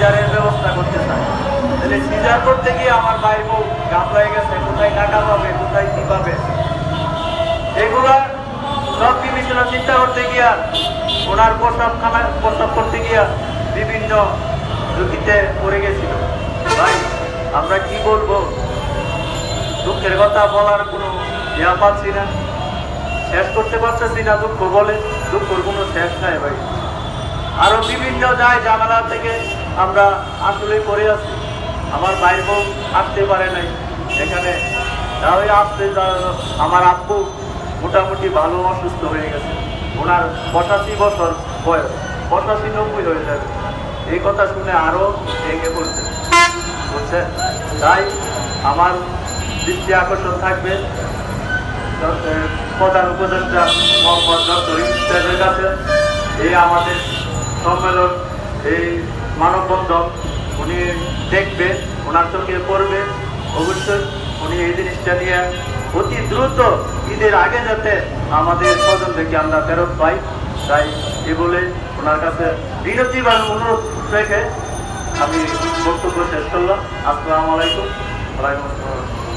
সিজারের ব্যবস্থা করতে চায় তাহলে সিজার করতে গিয়ে আমার ভাই বউ গামলায় গেছে, কোথায় টাকা পাবে, কোথায় কি পাবে? এগুলা সব বিবেচনা চিন্তা করতে গিয়া ওনার প্রসাব খানা প্রসাব করতে গিয়া বিভিন্ন ঝুঁকিতে পড়ে গেছিল। ভাই, আমরা কি বলব? দুঃখের কথা বলার কোনো ইয়া পাচ্ছি না। শেষ করতে পারতেছি না দুঃখ বলে। দুঃখর কোনো শেষ নাই ভাই। আরও বিভিন্ন যায় জামালা থেকে আমরা আসলে পড়ে আছি। আমার ভাই বোন আসতে পারে নাই। এখানে তাহলে আসতে আমার আব্বু মোটামুটি ভালো অসুস্থ হয়ে গেছে। ওনার পঁচাশি বছর বয়স। পঁচাশি নব্বই হয়ে যাবে। এই কথা শুনে আরও ভেঙে পড়ছে। বুঝছেন তাই আমার দৃষ্টি আকর্ষণ থাকবে। প্রধান উপদেষ্টা মোহাম্মদ ডক্টর ইউনুস কাছে। এই আমাদের সম্মেলন, এই মানববন্ধন উনি দেখবে, ওনার চোখে পড়বে। অবশ্যই উনি এই জিনিসটা নিয়ে অতি দ্রুত ঈদের আগে যাতে আমাদের স্বজন থেকে আমরা ফেরত পাই। তাই এ বলে ওনার কাছে বিরতি বা অনুরোধ রেখে আমি বক্তব্য শেষ করলাম। আসসালামু আলাইকুম। আসসালাম।